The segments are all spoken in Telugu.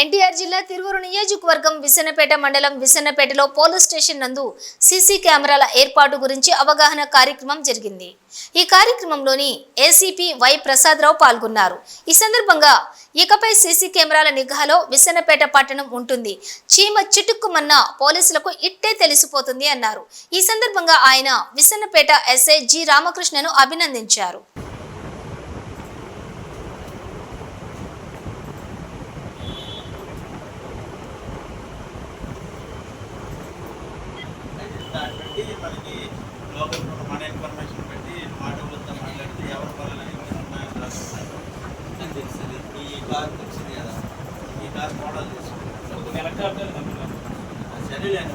ఎన్టీఆర్ జిల్లా తిరువురు నియోజకవర్గం విసనపేట మండలం విసన్నపేటలో పోలీస్ స్టేషన్ నందు సీసీ కెమెరాల ఏర్పాటు గురించి అవగాహన కార్యక్రమం జరిగింది. ఈ కార్యక్రమంలోని ఏసీపీ వై ప్రసాదరావు పాల్గొన్నారు. ఈ సందర్భంగా ఇకపై సీసీ కెమెరాల నిఘాలో విసన్నపేట పట్టణం ఉంటుంది. చీమ చిటుక్కుమన్న పోలీసులకు ఇట్టే తెలిసిపోతుంది అన్నారు. ఈ సందర్భంగా ఆయన విసన్నపేట ఎస్ఐ జి రామకృష్ణను అభినందించారు. దాన్ని బట్టి మనకి లోకల్ మన ఇన్ఫర్మేషన్ పెట్టి ఆటోలతో మాట్లాడితే ఎవరి వల్ల ఉన్నాయో రాసుకుంటారు అని తెలుస్తుంది ఈ కార్ వచ్చింది కదా ఈ కార్ మోడల్ తీసుకుంటాం సరేలేండి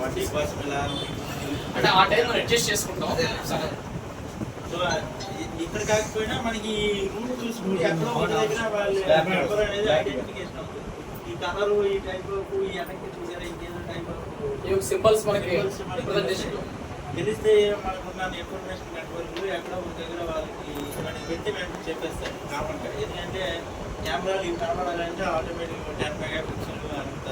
వడ్డీ కోసం ఇలా అంటే ఆ టైం అడ్జస్ట్ చేసుకుంటాం. సరే సో ఇక్కడ కాకపోయినా మనకి ఈ రూట్ చూసుకుంటే ఎక్కడో ఒక దగ్గర వాళ్ళు నెంబర్ అనేది ఐడెంటిఫికేషన్ అవుతుంది. ఈ కలరు ఈ టైప్ ఈ వెనక్కి చూసారా ఇంకేదో టైప్ ఈ సింబల్స్ మనకి రిప్రజెంటేషన్ తెలిస్తే మనకున్న ఇన్ఫర్మేషన్ నెట్వర్క్ ఎక్కడో ఒక దగ్గర వాళ్ళకి మనకి పెట్టి మేము చెప్పేస్తారు కామన్గా ఎందుకంటే కెమెరాలు ఇవి కనబడాలంటే ఆటోమేటిక్ టెన్ మెగా పిక్సెల్ అంత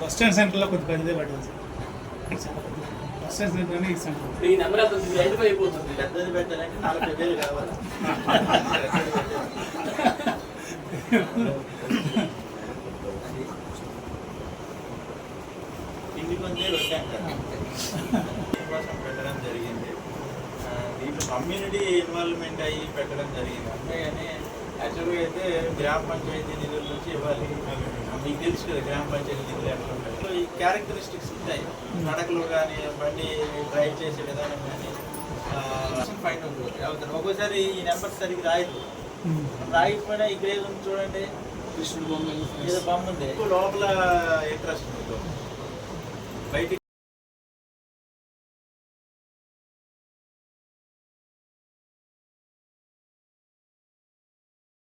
బస్ స్టాండ్ సెంటర్లో కొద్ది పెద్దదే సార్ బస్ స్టాండ్ సెంటర్ ఈ సెంటర్ ఈ నెంబర్ ఐడెంటిఫై అయిపోతుంది. పెద్దది పెట్టాలంటే నలభై వేలు కావాలి. కొందే వద్దంటారు దీనికోసం పెట్టడం జరిగింది. ఆ, దీంట్లో కమ్యూనిటీ ఇన్వాల్వ్మెంట్ అయ్యి పెట్టడం జరిగింది. అంతేగాని యాక్చువల్గా అయితే గ్రామ పంచాయతీ నిధుల నుంచి ఇవ్వాలి. మీకు తెలుసు కదా గ్రామ పంచాయతీ నిధులు ఎట్లా ఉంటాయి. సో ఈ క్యారెక్టరిస్టిక్స్ ఉంటాయి. నడకలు కానీ బండి డ్రైవ్ చేసే విధానం కానీ ఫైన్ అవుతారు. ఒక్కోసారి ఈ నెంబర్ సరిగ్గా రాయదు రాయకపోయినా ఇక్కడ ఏదో ఉంది చూడండి. కృష్ణుడు బొమ్మ ఏదో బొమ్మ ఉంది. లోపల ఇంట్రెస్ట్ ఉంది బయటికి